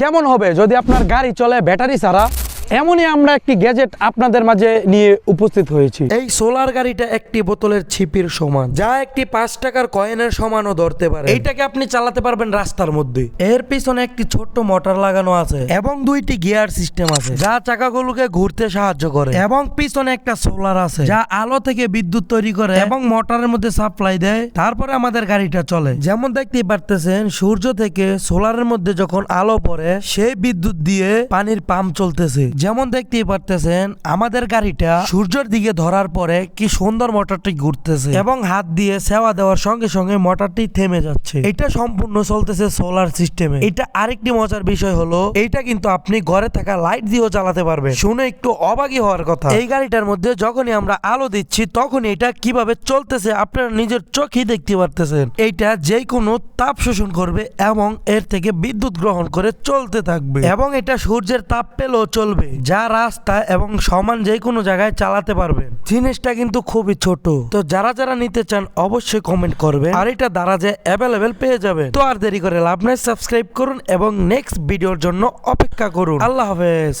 কেমন হবে? যদি আপনার গাড়ি চলে ব্যাটারি ছাড়া এমনই আমরা একটি গ্যাজেট আপনাদের মাঝে নিয়ে উপস্থিত হয়েছি। এই সোলার গাড়িটা একটি বোতলের ছিপির সমান। যা একটি পাঁচ টাকার কয়েনের সমানও ধরতে পারে। এইটাকে আপনি চালাতে পারবেন রাস্তার মধ্যে। এর পিছনে একটি ছোট্ট মোটর লাগানো আছে এবং দুইটি গিয়ার সিস্টেম আছে, যা চাকাগুলোকে ঘুরতে সাহায্য করে। এবং পিছনে একটা সোলার আছে, যা আলো থেকে বিদ্যুৎ তৈরি করে এবং মোটরের মধ্যে সাপ্লাই দেয়। তারপরে আমাদের গাড়িটা চলে। যেমন দেখতেই পারতেছেন, সূর্য থেকে সোলারের মধ্যে যখন আলো পড়ে, সেই বিদ্যুৎ দিয়ে পানির পাম্প চলতেছে। যেমন দেখতেই পারতেছেন, আমাদের গাড়িটা সূর্যের দিকে ধরার পরে কি সুন্দর মোটরটি ঘুরতেছে এবং হাত দিয়ে সেবা দেওয়ার সঙ্গে সঙ্গে মোটরটি থেমে যাচ্ছে। এটা সম্পূর্ণ চলতেছে সোলার সিস্টেমে। এটা আরেকটি মজার বিষয় হলো, এইটা কিন্তু আপনি ঘরে থাকা লাইট দিয়েও চালাতে পারবেন। শুনে একটু অবাগী হওয়ার কথা। এই গাড়িটার মধ্যে যখনই আমরা আলো দিচ্ছি, তখনই এটা কীভাবে চলতেছে আপনারা নিজের চোখেই দেখতে পারতেছেন। এইটা যে কোনো তাপ শোষণ করবে এবং এর থেকে বিদ্যুৎ গ্রহণ করে চলতে থাকবে। এবং এটা সূর্যের তাপ পেলেও চলবে। যা রাস্তা এবং সমান যে কোনো জায়গায় চালাতে পারবেন জিনিসটা কিন্তু খুবই ছোট। তো যারা যারা নিতে চান অবশ্যই কমেন্ট করবেন। আর এটা দ্বারা যে অ্যাভেলেবেল পেয়ে যাবে তো আর দেরি করে লাভ নাই সাবস্ক্রাইব করুন এবং নেক্সট ভিডিওর জন্য অপেক্ষা করুন। আল্লাহ হাফেজ।